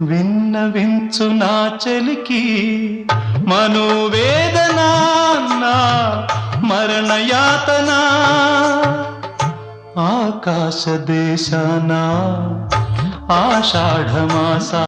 విన్నవించు నా చెలికి మనోవేదన మరణయాతన. ఆకాశ దేశనా ఆషాఢమాస